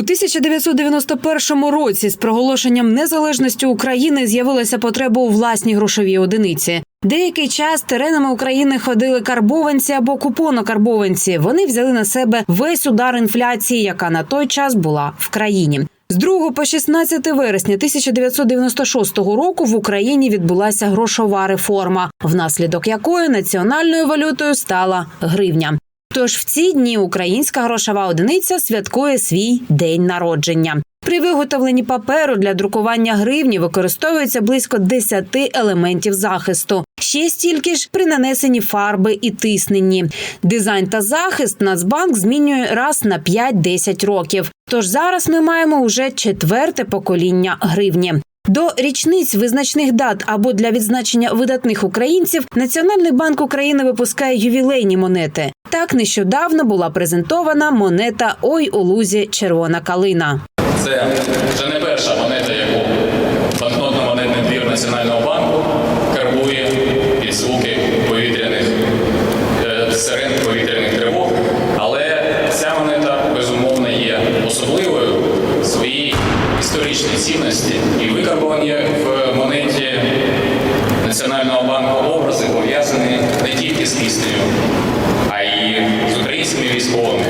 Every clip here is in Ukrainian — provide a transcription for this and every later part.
У 1991 році з проголошенням незалежності України з'явилася потреба у власній грошовій одиниці. Деякий час теренами України ходили карбованці або купонокарбованці. Вони взяли на себе весь удар інфляції, яка на той час була в країні. З 2 по 16 вересня 1996 року в Україні відбулася грошова реформа, внаслідок якої національною валютою стала гривня. Тож в ці дні українська грошова одиниця святкує свій день народження. При виготовленні паперу для друкування гривні використовується близько 10 елементів захисту. Ще стільки ж при нанесенні фарби і тисненні. Дизайн та захист Нацбанк змінює раз на 5-10 років. Тож зараз ми маємо уже четверте покоління гривні. До річниць визначних дат або для відзначення видатних українців Національний банк України випускає ювілейні монети. Так нещодавно була презентована монета Ой у лузі червона калина. Це вже не перша монета, яку банкнотно-монетний двір Національного банку карбує під звуки повітряних е, сирен повітряних тривог. Але ця монета безумовно є особливою в своїй історичній цінності і викарбовані в монеті Національного банку образи пов'язані не тільки з піснею, військовими.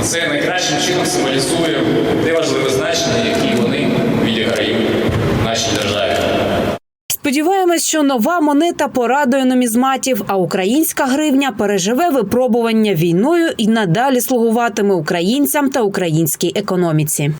І це найкращим чином символізує те важливе значення, яке вони відіграють в нашій державі. Сподіваємось, що нова монета порадує нумізматів, а українська гривня переживе випробування війною і надалі слугуватиме українцям та українській економіці.